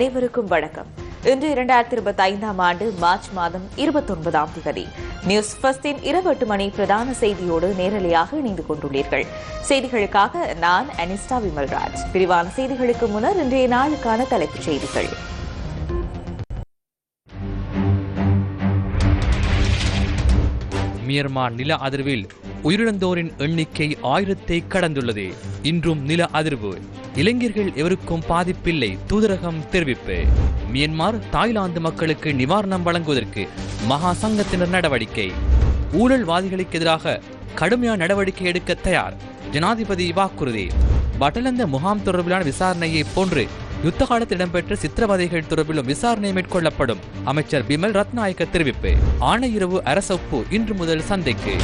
அனைவருக்கும் வணக்கம். இன்று இரண்டாயிரத்தி இருபத்தி ஐந்தாம் ஆண்டு மார்ச் மாதம் இருபத்தி ஒன்பதாம் தேதி. நியூஸ் ஃபர்ஸ்டின் இரவு எட்டு மணி பிரதான செய்தியோடு நேரலையாக இணைந்து கொண்டுள்ளீர்கள். செய்திகளுக்காக நான் அனிஸ்டா விமல்ராஜ். விரிவான செய்திகளுக்கு முன்னர் இன்றைய நாளுக்கான தலைப்புச் செய்திகள். மியர்மான் நில அதிர்வில் உயிரிழந்தோரின் எண்ணிக்கை ஆயிரத்தை கடந்துள்ளது. இன்றும் நில அதிர்வு. இளைஞர்கள் எவருக்கும் பாதிப்பில்லை. தூதரகம் தெரிவிப்பு. மியன்மார் தாய்லாந்து மக்களுக்கு நிவாரணம் வழங்குவதற்கு மகா சங்கத்தினர் நடவடிக்கை. ஊழல்வாதிகளுக்கு எதிராக கடுமையான நடவடிக்கை எடுக்க தயார். ஜனாதிபதி வாக்குறுதி. வட்டலந்த முகாம் தொடர்பிலான விசாரணையை போன்று யுத்த காலத்தில் இடம்பெற்ற சித்திரவதைகள் தொடர்பிலும் விசாரணை மேற்கொள்ளப்படும். அமைச்சர் பிமல் ரத்நாயக்க தெரிவிப்பு. ஆணையிரவு அரசொப்பு இன்று முதல் சந்தைக்கு.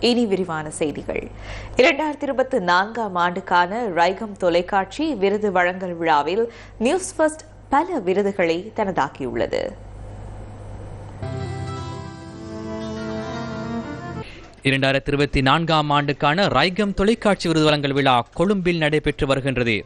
இனி விரிவான செய்திகள். இரண்டாயிரத்தி இருபத்தி நான்காம் ஆண்டுக்கான ரைகம் தொலைக்காட்சி விருது வழங்கல் விழாவில் நியூஸ் ஃபர்ஸ்ட் பல விருதுகளை தனதாக்கியுள்ளது. இரண்டாயிரத்தி இருபத்தி நான்காம் ஆண்டுக்கான ரைகம் தொலைக்காட்சி விருது வழங்கல் விழா கொழும்பில் நடைபெற்று வருகின்றது.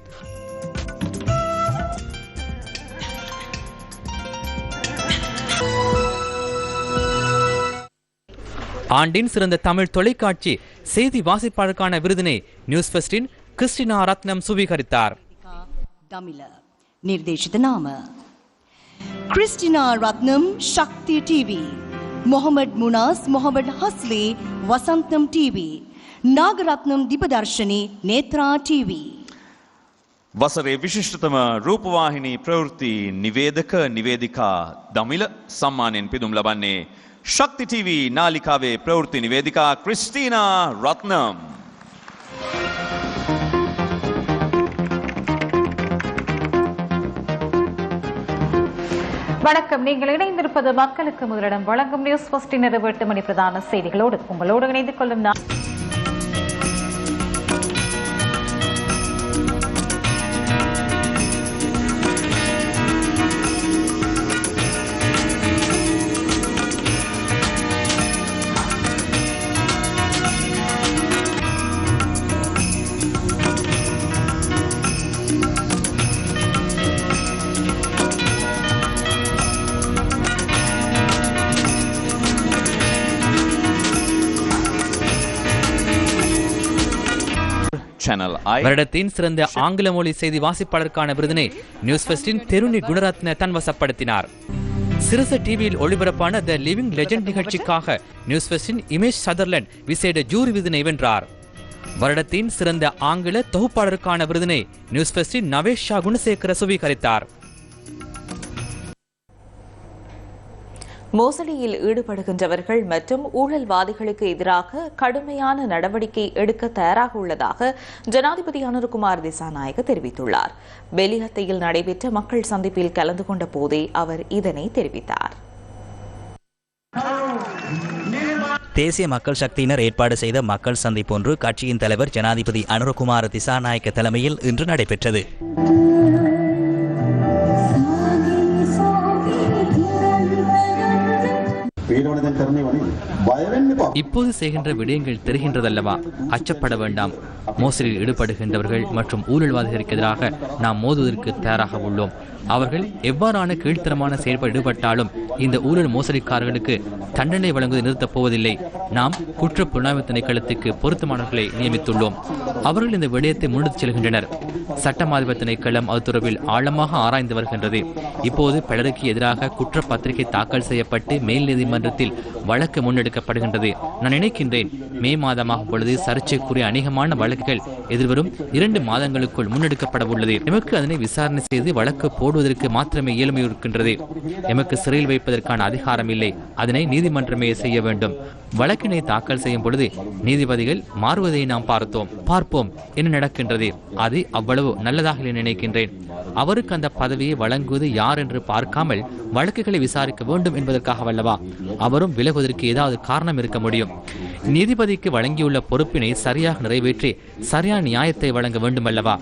ஆண்டின் சிறந்த தமிழ் தொலைக்காட்சி செய்தி வாசிப்பாளருக்கான விருதினை நியூஸ் ஃபெஸ்டின் கிறிஸ்டினா ரத்னம் சுவீகரித்தார் දමිල නිර්දේශිත නාම ක්‍රිස්ටිනා රත්නම් ශක්තිය TV Mohammed මුනාස් Mohammed හස්ලි Vasantham TV නාගරත්නම් දිපදර්ශනී නේත්‍රා TV වසරේ විශිෂ්ටතම රූපවාහිනී ප්‍රවෘත්ති නිවේදක නිවේදිකා දමිල සම්මානයෙන් පිදුම් ලබන්නේ ශක්ති TV නාලිකාවේ ප්‍රවෘත්ති නිවේදිකා ක්‍රිස්ටීනා රත්නම්. வணக்கம் நீங்கள் இணைந்திருப்பது மக்களுக்கு முதலிடம் வழங்கும் நியூஸ் ஃபர்ஸ்டின் இரவு எட்டு மணி பிரதான செய்திகளோடு உங்களோடு இணைந்து கொள்ளும் நான் சேனல் வருடத்தின் சிறந்த ஆங்கில மொழி செய்தி வாசிப்பாளருக்கான விருதினை நியூஸ் ஃபெஸ்டின் தெருணி குணரத்ன தன்வசப்படுத்தினார். சிறுச டிவியில் ஒளிபரப்பான த லிவிங் லெஜெண்ட் நிகழ்ச்சிக்காக நியூஸ் ஃபெஸ்டின் இமேஜ் சதர்லண்ட் விசேட ஜூரி விருதினை வென்றார். வருடத்தின் சிறந்த ஆங்கில தொகுப்பாளருக்கான விருதினை நியூஸ் ஃபெஸ்டின் நவேஷ் ஷா குணசேகர சுவீகரித்தார். மோசடியில் ஈடுபடுகின்றவர்கள் மற்றும் ஊழல்வாதிகளுக்கு எதிராக கடுமையான நடவடிக்கை எடுக்க தயாராக உள்ளதாக ஜனாதிபதி அனுர்குமார் திசாநாயக தெரிவித்துள்ளார். பெலிஹத்தையில் நடைபெற்ற மக்கள் சந்திப்பில் கலந்து கொண்ட போதே அவர் இதனை தெரிவித்தார். தேசிய மக்கள் சக்தியினர் ஏற்பாடு செய்த மக்கள் சந்திப்பொன்று கட்சியின் தலைவர் ஜனாதிபதி அனுரகுமார் திசாநாயக்க தலைமையில் இன்று நடைபெற்றது. இப்போது செய்கின்ற விடயங்கள் தெரிகின்றதல்லவா? அச்சப்பட வேண்டாம். மோசடியில் ஈடுபடுகின்றவர்கள் மற்றும் ஊழல்வாதிகளுக்கு எதிராக நாம் மோதுவதற்கு தயாராக உள்ளோம். அவர்கள் எவ்வாறான கீழ்த்தரமான செயல்பாடு ஈடுபட்டாலும் இந்த ஊழல் மோசடிக்காரர்களுக்கு தண்டனை வழங்குவதை நிறுத்தப் போவதில்லை. நாம் குற்ற புலனாய்வு திணைக்களத்துக்கு பொருத்தமானவர்களை நியமித்துள்ளோம். அவர்கள் இந்த விடயத்தை முன்னெடுத்துச் செல்கின்றனர். சட்டமாதிப திணைக்களம் அது தொடர்பில் ஆழமாக ஆராய்ந்து வருகின்றது. இப்போது பலருக்கு எதிராக குற்றப்பத்திரிகை தாக்கல் செய்யப்பட்டு மேல் நீதிமன்றத்தில் வழக்கு முன்னெடுக்கப்படுகின்றது. நான் நினைக்கின்றேன் மே மாதமாகும் பொழுது சர்ச்சைக்குரிய அநேகமான வழக்குகள் எதிர்வரும் இரண்டு மாதங்களுக்குள் முன்னெடுக்கப்பட உள்ளது. எமக்கு அதனை விசாரணை செய்து வழக்கு போடுவதற்கு மாத்திரமே இயலுமை இருக்கின்றது. எமக்கு சிறையில் வைப்பதற்கான அதிகாரம் இல்லை. அதனை நீதிமன்றமே செய்ய வேண்டும். வழக்கினை தாக்கல் செய்யும் பொழுது நீதிபதிகள் மாறுவதை நாம் பார்த்தோம். பார்ப்போம் என்ன நடக்கின்றது. அது அவ்வளவு நல்லதாக நினைக்கின்றேன். அவருக்கு அந்த பதவியை வழங்குவது யார் என்று பார்க்காமல் வழக்குகளை விசாரிக்க வேண்டும் என்பதற்காக வல்லவா? அவரும் விலகு விலகுவதற்கு ஏதாவது காரணம் இருக்க முடியும். நீதிபதிக்கு வழங்கியுள்ள பொறுப்பினை சரியாக நிறைவேற்றி சரியான நியாயத்தை வழங்க வேண்டுமல்லவா?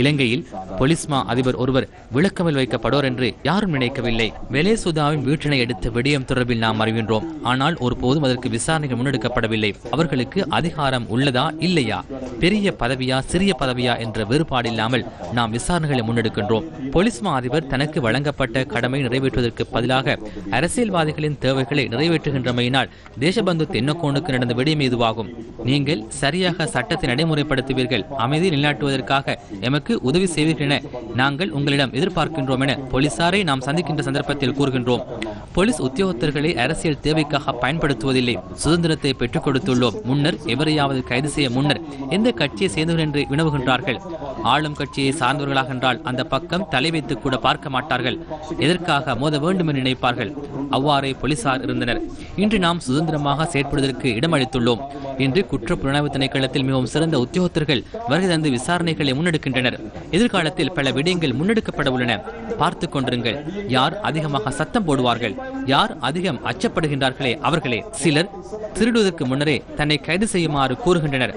இலங்கையில் பொலிஸ்மா அதிபர் ஒருவர் விளக்கமில் வைக்கப்படுவார் என்று யாரும் நினைக்கவில்லை. வெலேசுதாவின் வீட்டினை எடுத்த விடயம் தொடர்பில் நாம் அறிகின்றோம். ஆனால் ஒருபோதும் அதற்கு விசாரணைகள் முன்னெடுக்கப்படவில்லை. அவர்களுக்கு அதிகாரம் உள்ளதா இல்லையா? பெரிய பதவியா சிறிய பதவியா என்ற வேறுபாடில்லாமல் நாம் விசாரணைகளை முன்னெடுக்கின்றோம். பொலிஸ்மா அதிபர் தனக்கு வழங்கப்பட்ட கடமை நிறைவேற்றுவதற்கு பதிலாக அரசியல்வாதிகளின் தேவைகளை நிறைவேற்றுகின்றமையினால் தேசபந்து தென்னக்கோனுக்கு நடந்த விடயம் இதுவாகும் நீங்கள் சரியாக சட்டத்தை நடைமுறைப்படுத்துவீர்கள். அமைதி நிலைநாட்டுவதற்காக எமக்கு உதவி செய்வீர்கள் என நாங்கள் உங்களிடம் எதிர்பார்க்கின்றோம் என போலீசாரை நாம் சந்திக்கின்ற சந்தர்ப்பத்தில் கூறுகின்றோம். போலீஸ் உத்தியோகத்தர்களை அரசியல் தேவைக்காக பயன்படுத்துவதில்லை. சுதந்திரத்தை பெற்றுக் கொடுத்துள்ளோம். முன்னர் எவரையாவது கைது செய்ய முன்னர் எந்த கட்சியை சேர்ந்தவர் என்று வினவுகின்றார்கள். ஆளும் கட்சியை சார்ந்தவர்களாக என்றால் அந்த பக்கம் தலை வைத்து கூட பார்க்க மாட்டார்கள். எதற்காக மோத வேண்டும் என நினைப்பார்கள். அவ்வாறே போலீசார் இருந்தனர். இன்று நாம் சுதந்திரமாக செயற்படுவதற்கு இடமளித்துள்ளோம். இன்று குற்ற புலனாய்வு திணைக்களத்தில் மிகவும் சிறந்த உத்தியோகத்தர்கள் வருகை தந்து விசாரணைகளை முன்னெடுக்கின்றனர். எதிர்காலத்தில் பல விடயங்கள் முன்னெடுக்கப்பட உள்ளன பார்த்து கொண்டிருங்கள் யார் அதிகமாக சத்தம் போடுவார்கள் யார் அதிகம் அச்சப்படுகின்றார்களே அவர்களே. சிலர் திருடுவதற்கு முன்னரே தன்னை கைது செய்யுமாறு கூறுகின்றனர்.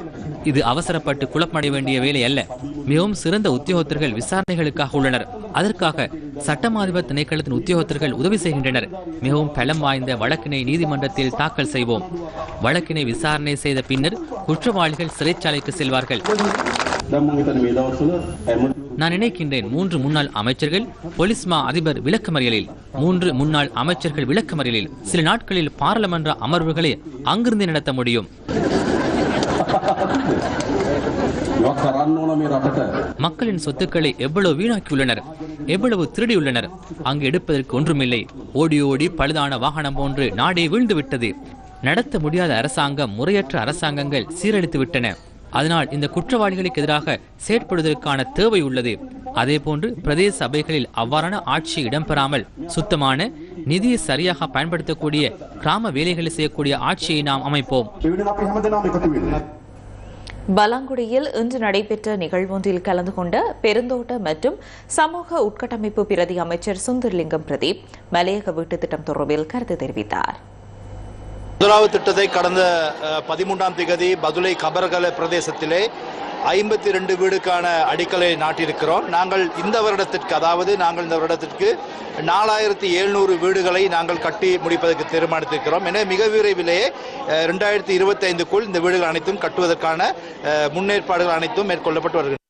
இது அவசரப்பட்டு குழப்பமடைய வேண்டிய வேலை அல்ல. மிகவும் சிறந்த உத்தியோகத்தர்கள் விசாரணைகளுக்காக உள்ளனர். அதற்காக சட்டமாதிபர் திணைக்களத்தின் உத்தியோகத்தர்கள் உதவி செய்கின்றனர். மிகவும் பலம் வாய்ந்த வழக்கினை நீதிமன்றத்தில் தாக்கல் செய்வோம். வழக்கினை விசாரணை செய்த பின்னர் குற்றவாளிகள் சிறைச்சாலைக்கு செல்வார்கள். நான் நினைக்கின்றேன் மூன்று முன்னாள் அமைச்சர்கள் போலீஸ் மா அதிபர் விளக்கமறியலில் மூன்று முன்னாள் அமைச்சர்கள் விளக்கமறியலில் சில நாட்களில் பாராளுமன்ற அமர்வுகளை அங்கிருந்து நடத்த முடியும். மக்களின் சொத்துக்களை எவ்வளவு வீணாக்கியுள்ளனர் எவ்வளவு திருடியுள்ளனர் அங்கு எடுப்பதற்கு ஒன்றுமில்லை. ஓடி ஓடி பழுதான வாகனம் போன்று நாடே வீழ்ந்துவிட்டது. நடத்த முடியாத அரசாங்கம் முறையற்ற அரசாங்கங்கள் சீரழித்து விட்டன அதனால் இந்த குற்றவாளிகளுக்கு எதிராக செயற்படுவதற்கான தேவை உள்ளது. அதேபோன்று பிரதேச சபைகளில் அவ்வாறான ஆட்சி இடம்பெறாமல் சுத்தமான நிதியை சரியாக பயன்படுத்தக்கூடிய கிராம வேலைகளை செய்யக்கூடிய ஆட்சியை நாம் அமைப்போம். பலாங்குடியில் இன்று நடைபெற்ற நிகழ்வொன்றில் கலந்து கொண்ட பெருந்தோட்ட மற்றும் சமூக உட்கட்டமைப்பு பிரதி அமைச்சர் சுந்தர்லிங்கம் பிரதீப் மலையக வீட்டு திட்டம் தொடர்பில் கருத்து தெரிவித்தார். முதலாவது திட்டத்தை கடந்த பதிமூன்றாம் திகதி பதுளை கபரகல பிரதேசத்திலே ஐம்பத்தி ரெண்டு வீடுக்கான அடிக்கலை நாட்டியிருக்கிறோம். நாங்கள் இந்த வருடத்திற்கு அதாவது நாங்கள் இந்த வருடத்திற்கு நாலாயிரத்தி எழுநூறு வீடுகளை நாங்கள் கட்டி முடிப்பதற்கு தீர்மானித்திருக்கிறோம். எனவே மிக விரைவிலேயே ரெண்டாயிரத்தி இருபத்தி ஐந்துக்குள் இந்த வீடுகள் அனைத்தும் கட்டுவதற்கான முன்னேற்பாடுகள் அனைத்தும் மேற்கொள்ளப்பட்டு வருகின்றன.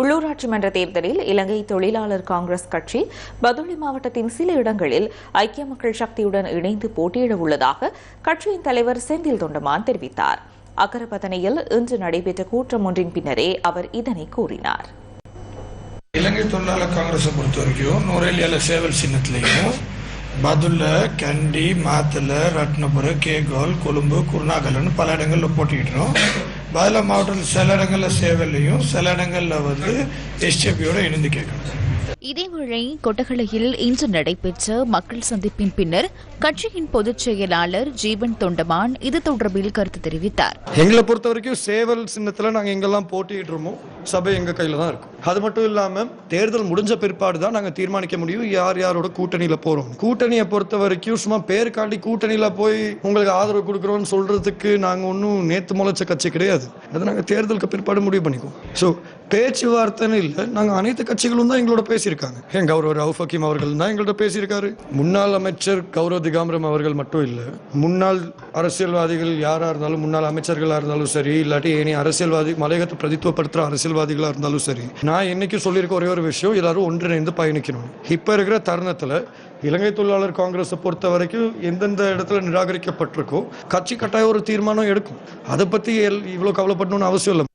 உள்ளூராட்சி மன்ற தேர்தலில் இலங்கை தொழிலாளர் காங்கிரஸ் கட்சி பதுளி மாவட்டத்தின் சில இடங்களில் ஐக்கிய மக்கள் சக்தியுடன் இணைந்து போட்டியிட உள்ளதாக கட்சியின் தலைவர் செந்தில் தொண்டமான் தெரிவித்தார். அக்கரப்பத்தனையில் இன்று நடைபெற்ற கூட்டம் ஒன்றின் பின்னரே அவர் இதனை கூறினார். இலங்கை தொழிலாளர் காங்கிரஸை பொறுத்த வரைக்கும் நுரைலியால சேவல் சின்னத்திலையும் பதுல்ல கண்டி மாத்தல ரத்னபுரம் கேகோல் கொழும்பு குருணாகலன் பல இடங்களில் போட்டிக்கிட்டோம் பதில மாவட்டத்தில் சில இடங்களில் சேவல்லையும் சில இடங்களில் வந்து எஸ்ஜேபியோட இணைந்து கேட்கணும். இதேவேளை கொட்டகலையில் இன்று நடைபெற்ற மக்கள் சந்திப்பின் பின்னர் கட்சியின் பொதுச் செயலாளர் ஜீவன் தொண்டமான் இது தொடர்பில் கருத்து தெரிவித்தார். எங்களை பொறுத்த வரைக்கும் சேவல் சின்னத்தில் நாங்கள் எங்கெல்லாம் போட்டியிடுறோமோ சபை எங்கள் கையில் தான் இருக்கும். அது மட்டும் இல்லாமல் தேர்தல் முடிஞ்ச பிற்பாடு தான் நாங்கள் தீர்மானிக்க முடியும் யார் யாரோட கூட்டணியில் போகிறோம் கூட்டணியை பொறுத்த வரைக்கும் சும்மா பேருக்காண்டி கூட்டணியில் போய் உங்களுக்கு ஆதரவு கொடுக்குறோன்னு சொல்கிறதுக்கு நாங்கள் ஒன்றும் நேற்று முளைச்ச கட்சி கிடையாது. அதை நாங்கள் தேர்தலுக்கு பிற்பாடு முடிவு பண்ணிக்குவோம். ஸோ பேச்சுவார்த்தைன்னு இல்லை நாங்கள் அனைத்து கட்சிகளும் தான் எங்களோட பேசியிருக்காங்க. ஏன் கௌரவ ரவுஃப் ஹக்கீம் அவர்கள் தான் எங்கள்கிட்ட பேசியிருக்காரு? முன்னாள் அமைச்சர் கௌரவ் திகாம்பரம் அவர்கள் மட்டும் இல்லை முன்னாள் அரசியல்வாதிகள் யாராக இருந்தாலும் முன்னாள் அமைச்சர்களாக இருந்தாலும் சரி இல்லாட்டி இனி அரசியல்வாதி மலையகத்தை பிரதித்துவப்படுத்துகிற அரசியல்வாதிகளாக இருந்தாலும் சரி நான் என்னைக்கு சொல்லியிருக்க ஒரே ஒரு விஷயம் எல்லாரும் ஒன்றிணைந்து பயணிக்கணும். இப்போ இருக்கிற தருணத்தில் இலங்கை தொழிலாளர் காங்கிரஸை பொறுத்த வரைக்கும் எந்தெந்த இடத்துல நிராகரிக்கப்பட்டிருக்கோ கட்சி கட்டாயம் ஒரு தீர்மானம் எடுக்கும். அதை பற்றி இவ்வளோ கவலைப்படணும்னு அவசியம் இல்லை.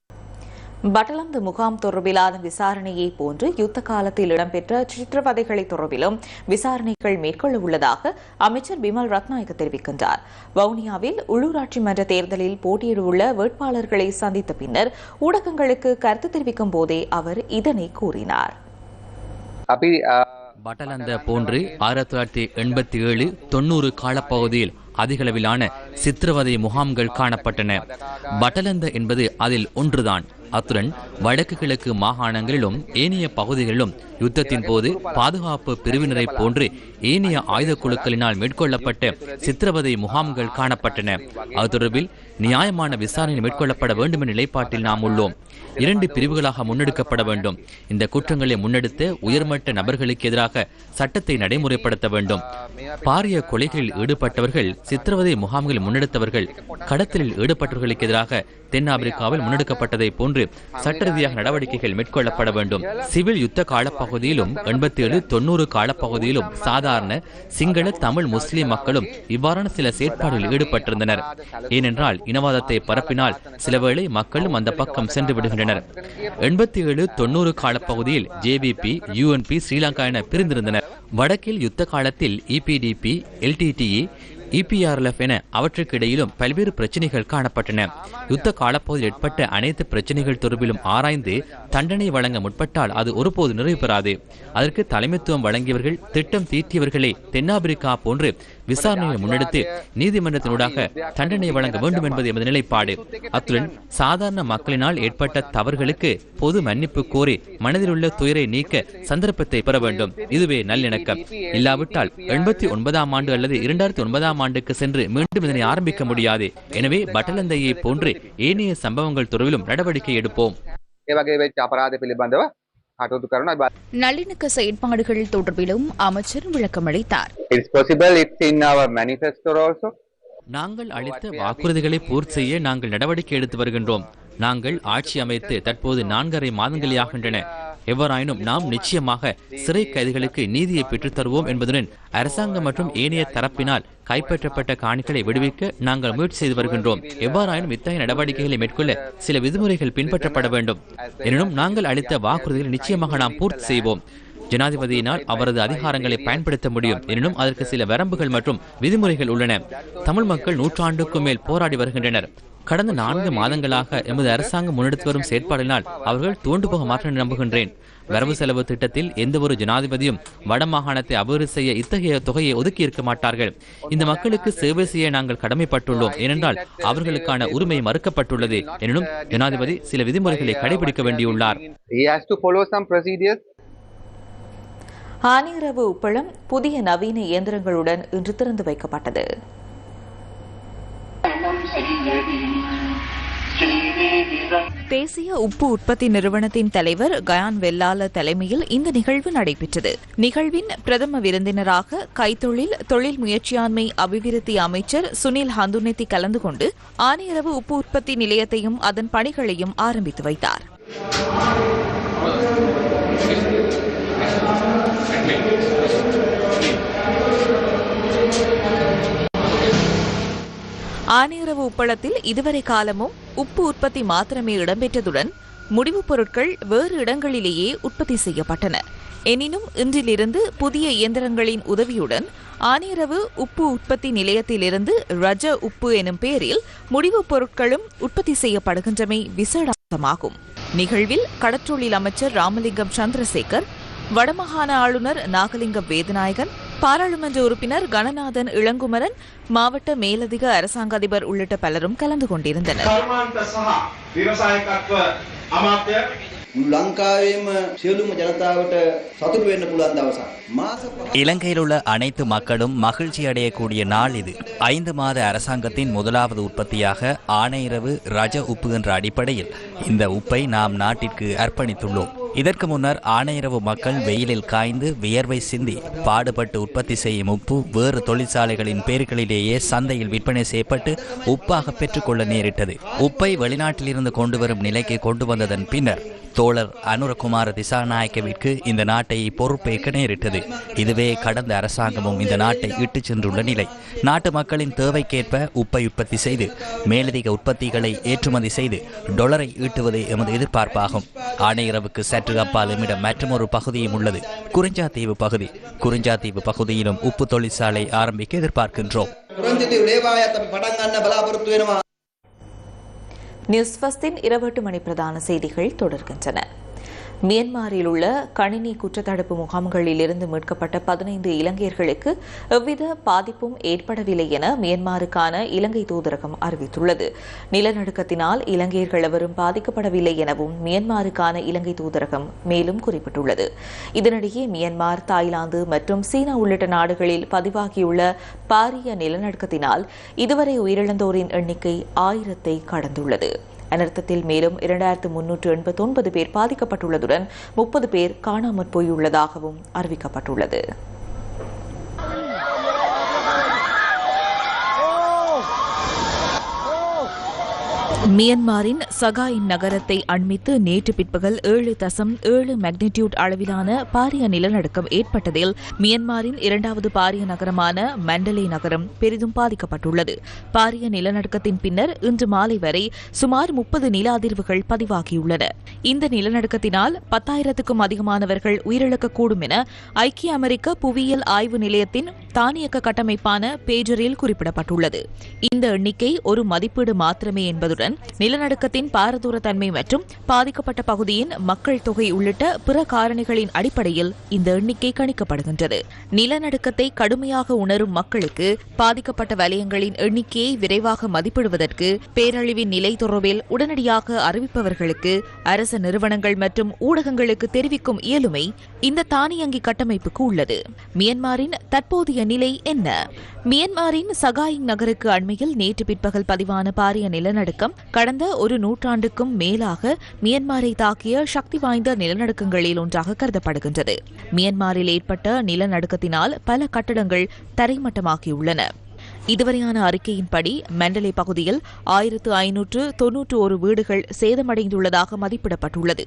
பட்டலந்து முகாம் தொடர்பிலான விசாரணையை போன்று யுத்த காலத்தில் இடம்பெற்ற சித்திரவதைகளை தொடர்பிலும் விசாரணைகள் மேற்கொள்ள உள்ளதாக அமைச்சர் பிமல் ரத்நாயக்க தெரிவிக்கின்றார். வவுனியாவில் உள்ளூராட்சி மன்ற தேர்தலில் போட்டியிடவுள்ள வேட்பாளர்களை சந்தித்த பின்னர் ஊடகங்களுக்கு கருத்து தெரிவிக்கும் போதே அவர் இதனை கூறினார். பட்டலந்த போன்று ஆயிரத்தி தொள்ளாயிரத்தி எண்பத்தி ஏழு தொண்ணூறு காலப்பகுதியில் அதிகளவிலான சித்திரவதை முகாம்கள் காணப்பட்டன. பட்டலந்த என்பது அதில் ஒன்றுதான். அத்துடன் வடக்கு கிழக்கு மாகாணங்களிலும் ஏனைய பகுதிகளிலும் யுத்தத்தின் போது பாதுகாப்பு பிரிவினரை போன்று ஏனைய ஆயுத குழுக்களினால் மேற்கொள்ளப்பட்ட சித்திரவதை முகாம்கள் காணப்பட்டன. அது தொடர்பில் நியாயமான விசாரணை மேற்கொள்ளப்பட வேண்டும் என்ற நிலைப்பாட்டில் நாம் உள்ளோம். இரண்டு பிரிவுகளாக முன்னெடுக்கப்பட வேண்டும். இந்த குற்றங்களை முன்னெடுத்து உயர்மட்ட நபர்களுக்கு எதிராக சட்டத்தை நடைமுறைப்படுத்த வேண்டும். பாரிய கொலைகளில் ஈடுபட்டவர்கள் சித்திரவதை முகாம்களில் முன்னெடுத்தவர்கள் கடத்தலில் ஈடுபட்டவர்களுக்கு எதிராக தென்னாப்பிரிக்காவில் முன்னெடுக்கப்பட்டதை போன்று சட்ட ரீதியாக நடவடிக்கைகள் மேற்கொள்ளப்பட வேண்டும். சிவில் யுத்த பகுதியிலும் எண்பத்தி ஏழு தொண்ணூறு காலப்பகுதியிலும் சாதாரண சிங்கள தமிழ் முஸ்லிம் மக்களும் இவ்வாறான சில செயற்பாடுகளில் ஈடுபட்டிருந்தனர். ஏனென்றால் இனவாதத்தை பரப்பினால் சிலவேளை மக்களும் அந்த பக்கம் சென்று விடுகின்றனர். எண்பத்தி ஏழு தொண்ணூறு காலப்பகுதியில் ஜேபிபி யூஎன்பி ஸ்ரீலங்கா என பிரிந்திருந்தனர். வடக்கில் யுத்த காலத்தில் இபிடிபி எல்டிடிஇ இபிஆர்எல்எஃப் என அவற்றுக்கு இடையிலும் பல்வேறு பிரச்சனைகள் காணப்பட்டன. யுத்த காலப்பகுதியில் ஏற்பட்ட அனைத்து பிரச்சனைகள் தொடர்பிலும் ஆராய்ந்து தண்டனை வழங்க முற்பட்டால் அது ஒருபோது நிறைவு பெறாது. அதற்கு தலைமைத்துவம் வழங்கியவர்கள் திட்டம் தீட்டியவர்களே தென்னாப்பிரிக்கா போன்று விசாரணையை முன்னெடுத்து நீதிமன்றத்தினூடாக தண்டனை வழங்க வேண்டும் என்பது எமது நிலைப்பாடு. அத்துடன் சாதாரண மக்களினால் ஏற்பட்ட தவறுகளுக்கு பொது மன்னிப்பு கோரி மனதில் உள்ள துயரை நீக்க சந்தர்ப்பத்தை பெற வேண்டும். இதுவே நல்லிணக்கம் இல்லாவிட்டால் எண்பத்தி ஒன்பதாம் ஆண்டு அல்லது இரண்டாயிரத்தி ஒன்பதாம் ஆண்டுக்கு சென்று மீண்டும் இதனை ஆரம்பிக்க முடியாது. எனவே பட்டலந்தையை போன்று ஏனைய சம்பவங்கள் தொடர்பிலும் நடவடிக்கை எடுப்போம். ඒ වගේ වෙච්ච අපරාධ පිළිබඳව කටයුතු කරන நல்லிணக்க செயற்பாடுகள் தொடர்பிலும் அமைச்சர் விளக்கமளித்தார் It's possible it's in our manifesto also. நாங்கள் அளித்த வாக்குறுதிகளை பூர்த்தி செய்ய நாங்கள் நடவடிக்கை எடுத்து வருகின்றோம் நாங்கள் ஆட்சி அமைத்து தற்போது நான்கரை மாதங்களே எவ்வாறாயினும் நாம் நிச்சயமாக சிறை கைதிகளுக்கு நீதியை பெற்றுத் தருவோம் என்பதுடன் அரசாங்கம் மற்றும் ஏனைய தரப்பினால் கைப்பற்றப்பட்ட காணிகளை விடுவிக்க நாங்கள் முயற்சி செய்து வருகின்றோம். எவ்வாறாயினும் இத்தகைய நடவடிக்கைகளை மேற்கொள்ள சில விதிமுறைகள் பின்பற்றப்பட வேண்டும். எனினும் நாங்கள் அளித்த வாக்குறுதிகளை நிச்சயமாக நாம் பூர்த்தி செய்வோம். ஜனாதிபதியினால் அவரது அதிகாரங்களை பயன்படுத்த முடியும். எனினும் அதற்கு சில வரம்புகள் மற்றும் விதிமுறைகள் உள்ளன. தமிழ் மக்கள் நூற்றாண்டுக்கும் மேல் போராடி வருகின்றனர். கடந்த நான்கு மாதங்களாக எமது அரசாங்கம் முன்னெடுத்து வரும் செயற்பாடினால் அவர்கள் தூண்டு போக மாற்ற நம்புகின்றேன். வரவு செலவு திட்டத்தில் எந்த ஒரு ஜனாதிபதியும் வடமாகாணத்தை அபிவிருத்தி செய்ய இத்தகைய தொகையை ஒதுக்கி இருக்க மாட்டார்கள். இந்த மக்களுக்கு சேவை செய்ய நாங்கள் கடமைப்பட்டுள்ளோம். ஏனென்றால் அவர்களுக்கான உரிமை மறுக்கப்பட்டுள்ளது. எனினும் ஜனாதிபதி சில விதிமுறைகளை கடைபிடிக்க வேண்டியுள்ளார். He has to follow some procedures. ஆனிரவு உப்பளம் புதிய நவீன இயந்திரங்களுடன் இன்று திறந்து வைக்கப்பட்டது. தேசிய உப்பு உற்பத்தி நிறுவனத்தின் தலைவர் கயான் வெல்லால தலைமையில் இந்த நிகழ்வு நடைபெற்றது. நிகழ்வின் பிரதம விருந்தினராக கைத்தொழில் தொழில் முயற்சியாண்மை அபிவிருத்தி அமைச்சர் சுனில் ஹந்துனெத்தி கலந்து கொண்டு ஆனையரவு உப்பு உற்பத்தி நிலையத்தையும் அதன் பணிகளையும் ஆரம்பித்து வைத்தார். ஆனிரவு உப்பளத்தில் இதுவரை காலமும் உப்பு உற்பத்தி மாத்திரமே இடம்பெற்றதுடன் முடிவுப் பொருட்கள் வேறு இடங்களிலேயே உற்பத்தி செய்யப்பட்டன. எனினும் இன்றிலிருந்து புதிய இயந்திரங்களின் உதவியுடன் ஆனிரவு உப்பு உற்பத்தி நிலையத்திலிருந்து ரஜ உப்பு எனும் பெயரில் முடிவுப் பொருட்களும் உற்பத்தி செய்யப்படுகின்றமை விசேடமாகும். நிகழ்வில் கடற்றொழில் அமைச்சர் ராமலிங்கம் சந்திரசேகர் வடமாகாண ஆளுநர் நாகலிங்கம் வேதநாயகன் பாராளுமன்ற உறுப்பினர் கணநாதன் இளங்குமரன் மாவட்ட மேலதிக அரசாங்க அதிபர் உள்ளிட்ட பலரும் கலந்து கொண்டிருந்தனர். இலங்கையில் உள்ள அனைத்து மக்களும் மகிழ்ச்சி அடையக்கூடிய நாள் இது. ஐந்து மாத அரசாங்கத்தின் முதலாவது உற்பத்தியாக ஆணையரவு ரஜ உப்பு என்ற அடிப்படையில் இந்த உப்பை நாம் நாட்டிற்கு அர்ப்பணித்துள்ளோம். இதற்கு முன்னர் ஆணையரவு மக்கள் வெயிலில் காய்ந்து வியர்வை சிந்தி பாடுபட்டு உற்பத்தி செய்யும் உப்பு வேறு தொழிற்சாலைகளின் பேர்களிலேயே சந்தையில் விற்பனை செய்யப்பட்டு உப்பாக பெற்றுக்கொள்ள நேரிட்டது. உப்பை வெளிநாட்டிலிருந்து கொண்டு வரும் நிலைக்கு கொண்டு வந்ததன் பின்னர் தோழர் அனுரகுமார திசாநாயக்கவிற்கு இந்த நாட்டை பொறுப்பேற்க நேரிட்டது. இதுவே கடந்த அரசாங்கமும் இந்த நாட்டை இட்டுச் சென்றுள்ள நிலை. நாட்டு மக்களின் தேவைக்கேற்ப உப்பை உற்பத்தி செய்து மேலதிக உற்பத்திகளை ஏற்றுமதி செய்து டொலரை ஈட்டுவதே எமது எதிர்பார்ப்பாகும். ஆணையரவுக்கு சற்று அப்பால் எம்மிடம் மற்றொரு பகுதியும் உள்ளது. குறிஞ்சாத்தீவு பகுதி. குறிஞ்சாத்தீவு பகுதியிலும் உப்பு தொழிற்சாலை ஆரம்பிக்க எதிர்பார்க்கின்றோம். நியூஸ் ஃபஸ்டின் இரவு எட்டு மணி பிரதான செய்திகள் தொடர்கின்றன. மியன்மாரில் உள்ள கணினி குற்றத்தடுப்பு முகாம்களில் இருந்து மீட்கப்பட்ட பதினைந்து இலங்கையர்களுக்கு எவ்வித பாதிப்பும் ஏற்படவில்லை என மியன்மாருக்கான இலங்கை தூதரகம் அறிவித்துள்ளது. நிலநடுக்கத்தினால் இலங்கையர்கள் எவரும் பாதிக்கப்படவில்லை எனவும் மியன்மாருக்கான இலங்கை தூதரகம் மேலும் குறிப்பிட்டுள்ளது. இதனிடையே மியன்மார் தாய்லாந்து மற்றும் சீனா உள்ளிட்ட நாடுகளில் பதிவாகியுள்ள பாரிய நிலநடுக்கத்தினால் இதுவரை உயிரிழந்தோரின் எண்ணிக்கை ஆயிரத்தை கடந்துள்ளது. அனர்த்தத்தில் மேலும் இரண்டாயிரத்து முன்னூற்று எண்பத்தி ஒன்பது பேர் பாதிக்கப்பட்டுள்ளதுடன் முப்பது பேர் காணாமற் போயுள்ளதாகவும் அறிவிக்கப்பட்டுள்ளது. மியன்மாரின் சகாயின் நகரத்தை அண்மித்து நேற்று பிற்பகல் ஏழு தசம் ஏழு மேக்னிடியூட் அளவிலான பாரிய நிலநடுக்கம் ஏற்பட்டதில் மியன்மாரின் இரண்டாவது பாரிய நகரமான மண்டலே நகரம் பெரிதும் பாதிக்கப்பட்டுள்ளது. பாரிய நிலநடுக்கத்தின் பின்னர் இன்று மாலை வரை சுமார் முப்பது நில அதிர்வுகள் பதிவாகியுள்ளன. இந்த நிலநடுக்கத்தினால் பத்தாயிரத்துக்கும் அதிகமானவர்கள் உயிரிழக்கக்கூடும் என ஐக்கிய அமெரிக்க புவியியல் ஆய்வு நிலையத்தின் தானியக்க கட்டமைப்பான பேஜரில் குறிப்பிடப்பட்டுள்ளது. இந்த எண்ணிக்கை ஒரு மதிப்பீடு மாத்திரமே என்பதுடன் நிலநடுக்கத்தின் பாரதூரத்தன்மை மற்றும் பாதிக்கப்பட்ட பகுதியின் மக்கள் தொகை உள்ளிட்ட பிற காரணிகளின் அடிப்படையில் இந்த எண்ணிக்கை கணிக்கப்படுகின்றது. நிலநடுக்கத்தை கடுமையாக உணரும் மக்களுக்கு பாதிக்கப்பட்ட வலயங்களின் எண்ணிக்கையை விரைவாக மதிப்பிடுவதற்கு பேரழிவின் நிலை தொடர்பில் உடனடியாக அறிவிப்பவர்களுக்கு அரச நிறுவனங்கள் மற்றும் ஊடகங்களுக்கு தெரிவிக்கும் இயலுமை இந்த தானியங்கி கட்டமைப்புக்கு உள்ளது. மியன்மாரின் தற்போதைய நிலை என்ன? மியன்மாரின் சகாயிங் நகருக்கு அண்மையில் நேற்று பிற்பகல் பதிவான பாரிய நிலநடுக்கம் கடந்த ஒரு நூற்றாண்டுக்கும் மேலாக மியன்மாரை தாக்கிய சக்தி வாய்ந்த நிலநடுக்கங்களில் ஒன்றாக கருதப்படுகின்றது. மியன்மாரில் ஏற்பட்ட நிலநடுக்கத்தினால் பல கட்டடங்கள் தரைமட்டமாகியுள்ளன. இதுவரையான அறிக்கையின்படி மெண்டலே பகுதியில் ஆயிரத்து ஐநூற்று தொன்னூற்று ஒரு வீடுகள் சேதமடைந்துள்ளதாக மதிப்பிடப்பட்டுள்ளது.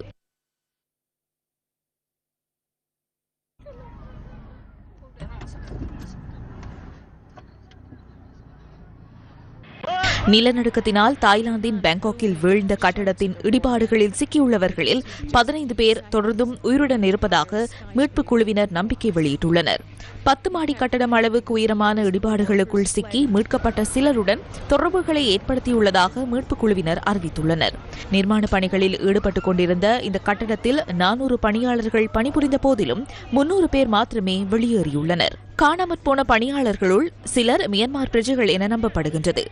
நிலநடுக்கத்தினால் தாய்லாந்தின் பாங்காக்கில் வீழ்ந்த கட்டடத்தின் இடிபாடுகளில் சிக்கியுள்ளவர்களில் பதினைந்து பேர் தொடர்ந்தும் உயிருடன் இருப்பதாக மீட்புக் குழுவினர் நம்பிக்கை வெளியிட்டுள்ளனர். பத்து மாடி கட்டடம் அளவுக்கு உயரமான இடிபாடுகளுக்குள் சிக்கி மீட்கப்பட்ட சிலருடன் தொடர்புகளை ஏற்படுத்தியுள்ளதாக மீட்புக் குழுவினர் அறிவித்துள்ளனர். நிர்மாண பணிகளில் ஈடுபட்டுக் கொண்டிருந்த இந்த கட்டடத்தில் நானூறு பணியாளர்கள் பணிபுரிந்த போதிலும் முன்னூறு பேர் மாத்திரமே வெளியேறியுள்ளனர். காணாமற் போன பணியாளர்களுள் சிலர் மியான்மர் பிரஜைகள் என நம்பப்படுகின்றது.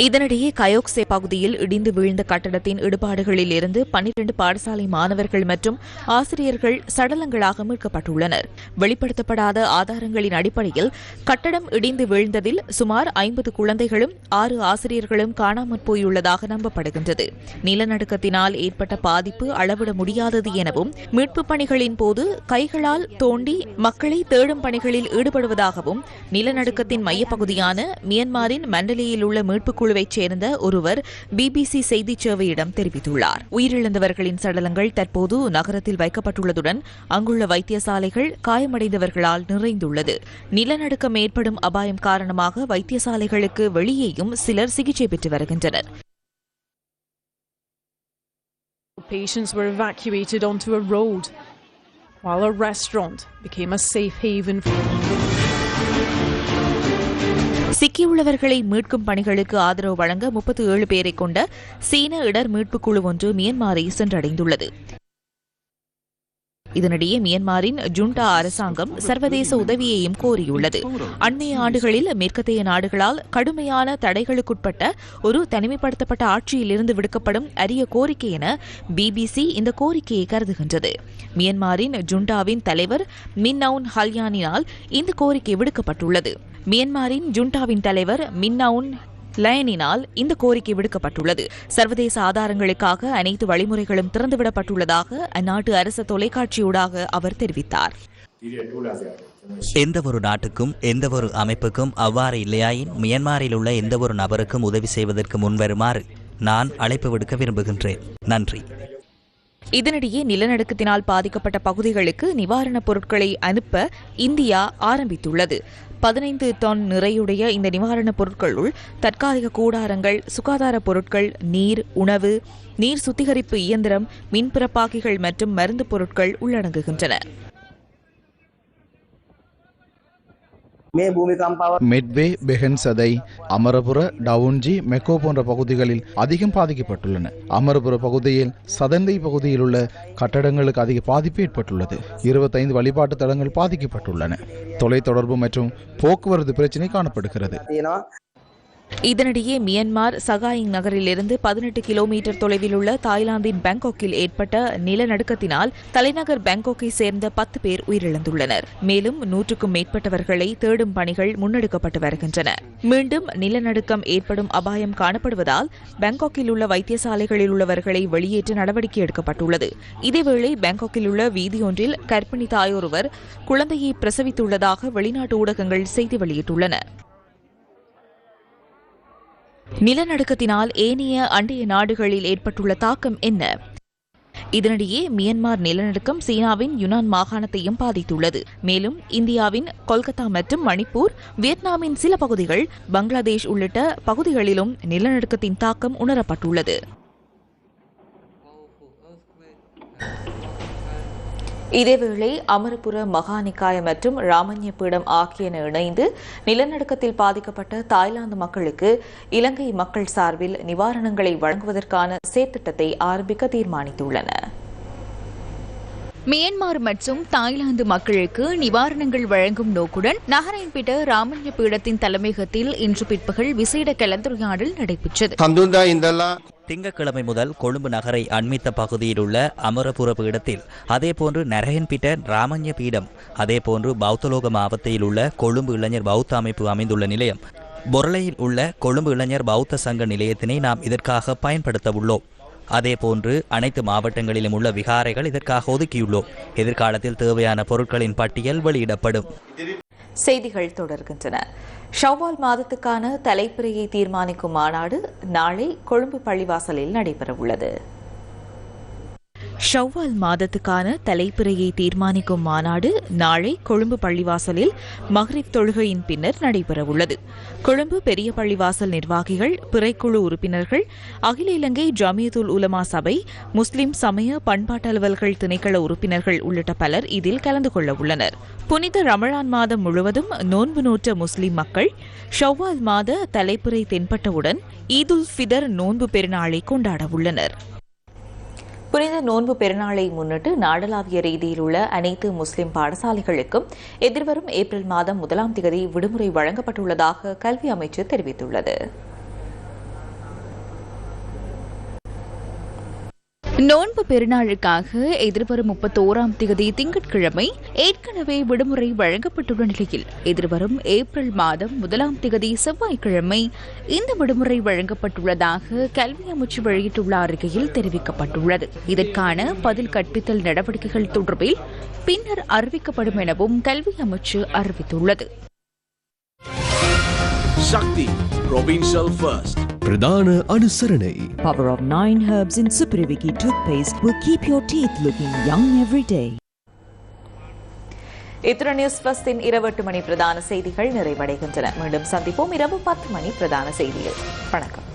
இதனிடையே கயோக்சே பகுதியில் இடிந்து வீழ்ந்த கட்டடத்தின் இடுபாடுகளில் இருந்து பன்னிரண்டு பாடசாலை மாணவர்கள் மற்றும் ஆசிரியர்கள் சடலங்களாக மீட்கப்பட்டுள்ளனர். வெளிப்படுத்தப்படாத ஆதாரங்களின் அடிப்படையில் கட்டடம் இடிந்து வீழ்ந்ததில் சுமார் ஐம்பது குழந்தைகளும் ஆறு ஆசிரியர்களும் காணாமற் போயுள்ளதாக நம்பப்படுகின்றது. நிலநடுக்கத்தினால் ஏற்பட்ட பாதிப்பு அளவிட முடியாதது எனவும் மீட்புப் பணிகளின் போது கைகளால் தோண்டி மக்களை தேடும் பணிகளில் ஈடுபடுவதாகவும் நிலநடுக்கத்தின் மையப்பகுதியான மியன்மாரின் மண்டலியில் உள்ள மீட்புக் குழுவைச் சேர்ந்த ஒருவர் பிபிசி செய்திச் சேவையிடம் தெரிவித்துள்ளார் உயிரிழந்தவர்களின் சடலங்கள் தற்போது நகரத்தில் வைக்கப்பட்டுள்ளதுடன் அங்குள்ள வைத்தியசாலைகள் காயமடைந்தவர்களால் நிறைந்துள்ளது நிலநடுக்கம் ஏற்படும் அபாயம் காரணமாக வைத்தியசாலைகளுக்கு வெளியேயும் சிலர் சிகிச்சை பெற்று வருகின்றனர் Patients were evacuated onto a road while a restaurant became a safe haven. for. சிக்கியுள்ளவர்களை மீட்கும் பணிகளுக்கு ஆதரவு வழங்க முப்பத்தி ஏழு பேரை கொண்ட சீன இடர் மீட்புக் குழு ஒன்று மியான்மரை சென்றடைந்துள்ளது. இதனிடையே மியன்மாரின் ஜுண்டா அரசாங்கம் சர்வதேச உதவியையும் கோரியுள்ளது. அண்மைய ஆண்டுகளில் மேற்கத்தைய நாடுகளால் கடுமையான தடைகளுக்குட்பட்ட ஒரு தனிமைப்படுத்தப்பட்ட ஆட்சியிலிருந்து விடுக்கப்படும் அரிய கோரிக்கை என பிபிசி இந்த கோரிக்கையை கருதுகின்றது. மியன்மாரின் ஜுண்டாவின் தலைவர் மின்னவுன் ஹல்யானினால் இந்த கோரிக்கை விடுக்கப்பட்டுள்ளது. மியன்மாரின் ஜுண்டாவின் தலைவர் மின்னவுன் லயனினால் இந்த கோரிக்கை விடுக்கப்பட்டுள்ளது. சர்வதேச ஆதாரங்களுக்காக அனைத்து வழிமுறைகளும் திறந்துவிடப்பட்டுள்ளதாக அந்நாட்டு அரசு தொலைக்காட்சியூடாக அவர் தெரிவித்தார். எந்த ஒரு நாட்டுக்கும் எந்த ஒரு அமைப்புக்கும் அவ்வாறு இல்லையாயின் மியன்மாரில் உள்ள எந்த ஒரு நபருக்கும் உதவி செய்வதற்கு முன்வருமாறு நான் அழைப்பு விடுக்க விரும்புகின்றேன். நன்றி. இதனிடையே நிலநடுக்கத்தினால் பாதிக்கப்பட்ட பகுதிகளுக்கு நிவாரணப் பொருட்களை அனுப்ப இந்தியா ஆரம்பித்துள்ளது. பதினைந்து டன் நிறையுடைய இந்த நிவாரணப் பொருட்களுள் தற்காலிக கூடாரங்கள் சுகாதார பொருட்கள் நீர் உணவு நீர் சுத்திகரிப்பு இயந்திரம் மின்பிறப்பாக்கிகள் மற்றும் மருந்து பொருட்கள் உள்ளடங்குகின்றன. மே பூமிகம்பாவால் மெட்வே பெஹன் சதை அமரபுர டவுன்ஜி மெக்கோ போன்ற பகுதிகளில் அதிகம் பாதிக்கப்பட்டுள்ளன. அமரபுர பகுதியில் சதந்தை பகுதியில் உள்ள கட்டடங்களுக்கு அதிக பாதிப்பு ஏற்பட்டுள்ளது. இருபத்தைந்து வழிபாட்டு தலங்கள் பாதிக்கப்பட்டுள்ளன. தொலைத்தொடர்பு மற்றும் போக்குவரத்து பிரச்சினை காணப்படுகிறது. இதனிடையே மியன்மார் சகாயிங் நகரிலிருந்து பதினெட்டு கிலோமீட்டர் தொலைவில் உள்ள தாய்லாந்தின் பாங்காக்கில் ஏற்பட்ட நிலநடுக்கத்தினால் தலைநகர் பாங்காக்கை சேர்ந்த பத்து பேர் உயிரிழந்துள்ளனர். மேலும் நூற்றுக்கும் மேற்பட்டவர்களை தேடும் பணிகள் முன்னெடுக்கப்பட்டு வருகின்றன. மீண்டும் நிலநடுக்கம் ஏற்படும் அபாயம் காணப்படுவதால் பாங்காக்கில் உள்ள வைத்தியசாலைகளில் உள்ளவர்களை வெளியேற்ற நடவடிக்கை எடுக்கப்பட்டுள்ளது. இதேவேளை பாங்காக்கில் உள்ள வீதியொன்றில் கர்ப்பிணி தாயொருவர் குழந்தையை பிரசவித்துள்ளதாக வெளிநாட்டு ஊடகங்கள் செய்தி வெளியிட்டுள்ளன. நிலநடுக்கத்தினால் ஏனைய அண்டைய நாடுகளில் ஏற்பட்டுள்ள தாக்கம் என்ன? இதனிடையே மியன்மார் நிலநடுக்கம் சீனாவின் யுனான் மாகாணத்தையும் பாதித்துள்ளது. மேலும் இந்தியாவின் கொல்கத்தா மற்றும் மணிப்பூர் வியட்நாமின் சில பகுதிகள் பங்களாதேஷ் உள்ளிட்ட பகுதிகளிலும் நிலநடுக்கத்தின் தாக்கம் உணரப்பட்டுள்ளது. இதேவேளை அமரபுர மகாநிக்காய மற்றும் ராமன்ய பீடம் ஆகியன இணைந்து நிலநடுக்கத்தில் பாதிக்கப்பட்ட தாய்லாந்து மக்களுக்கு இலங்கை மக்கள் சார்பில் நிவாரணங்களை வழங்குவதற்கான செயற்திட்டத்தை ஆரம்பிக்க தீர்மானித்துள்ளன. மியன்மார் மற்றும் தாய்லாந்து மக்களுக்கு நிவாரணங்கள் வழங்கும் நோக்குடன் நகரன்பிட்ட ராமன்ய பீடத்தின் தலைமையகத்தில் இன்று பிற்பகல் விசேட கலந்துரையாடல் நடைபெற்றது. திங்கட்கிழமை முதல் கொழும்பு நகரை அண்மித்த பகுதியில் உள்ள அமரபுர பீடத்தில் அதேபோன்று நரயன்பிட்ட ராமஞ்ச பீடம் அதேபோன்று பௌத்தலோக மாவட்டத்தில் உள்ள கொழும்பு இளைஞர் பௌத்த அமைப்பு அமைந்துள்ள நிலையம் பொருளையில் உள்ள கொழும்பு இளைஞர் பௌத்த சங்க நிலையத்தினை நாம் இதற்காக பயன்படுத்த உள்ளோம். அதேபோன்று அனைத்து மாவட்டங்களிலும் உள்ள விகாரைகள் இதற்காக ஒதுக்கியுள்ளோம். எதிர்காலத்தில் தேவையான பொருட்களின் பட்டியல் வெளியிடப்படும். செய்திகள் தொடர்கின்றன. ஷவ்வால் மாதத்துக்கான தலைப்பிறையை தீர்மானிக்கும் மாநாடு நாளை கொழும்பு பள்ளிவாசலில் நடைபெறவுள்ளது. ஷவ்வால் மாதத்துக்கான தலைப்பிறையை தீர்மானிக்கும் மாநாடு நாளை கொழும்பு பள்ளிவாசலில் மஹ்ரிப் தொழுகையின் பின்னர் நடைபெறவுள்ளது. கொழும்பு பெரிய பள்ளிவாசல் நிர்வாகிகள் பிறைக்குழு உறுப்பினர்கள் அகில இலங்கை ஜமியதுல் உலமா சபை முஸ்லிம் சமய பண்பாட்டலுவல்கள் திணைக்கள உறுப்பினர்கள் உள்ளிட்ட பலர் இதில் கலந்து கொள்ள உள்ளனர் புனித ரமழான் மாதம் முழுவதும் நோன்பு நோற்ற முஸ்லிம் மக்கள் ஷவ்வால் மாத தலைப்புறை தென்பட்டவுடன் ஈதுல் ஃபிதர் நோன்பு பெருநாளை கொண்டாட உள்ளனர் புனித நோன்பு பெருநாளை முன்னிட்டு நாடளாவிய ரீதியில் உள்ள அனைத்து முஸ்லிம் பாடசாலைகளுக்கும் எதிர்வரும் ஏப்ரல் மாதம் முதலாம் தேதி விடுமுறை வழங்கப்பட்டுள்ளதாக கல்வி அமைச்சு தெரிவித்துள்ளது. நோன்பு பெருநாளுக்காக எதிர்வரும் முப்பத்தோராம் தேதி திங்கட்கிழமை ஏற்கனவே விடுமுறை வழங்கப்பட்டுள்ள நிலையில் எதிர்வரும் ஏப்ரல் மாதம் முதலாம் தேதி செவ்வாய்க்கிழமை இந்த விடுமுறை வழங்கப்பட்டுள்ளதாக கல்வி அமைச்சு வெளியிட்டுள்ள அறிக்கையில் தெரிவிக்கப்பட்டுள்ளது. இதற்கான பதில் கற்பித்தல் நடவடிக்கைகள் தொடர்பில் பின்னர் அறிவிக்கப்படும் எனவும் கல்வி அமைச்சு அறிவித்துள்ளது. சக்தி பிரதான அனுசரணை. Power of 9 herbs in Supriviki toothpaste will keep your teeth looking young every day. இத்துடன் நியூஸ் ஃபஸ்டின் இரவு எட்டு மணி பிரதான செய்திகள் நிறைவடைகின்றன. மீண்டும் சந்திப்போம் இரவு பத்து மணி பிரதான செய்திகள் வணக்கம்.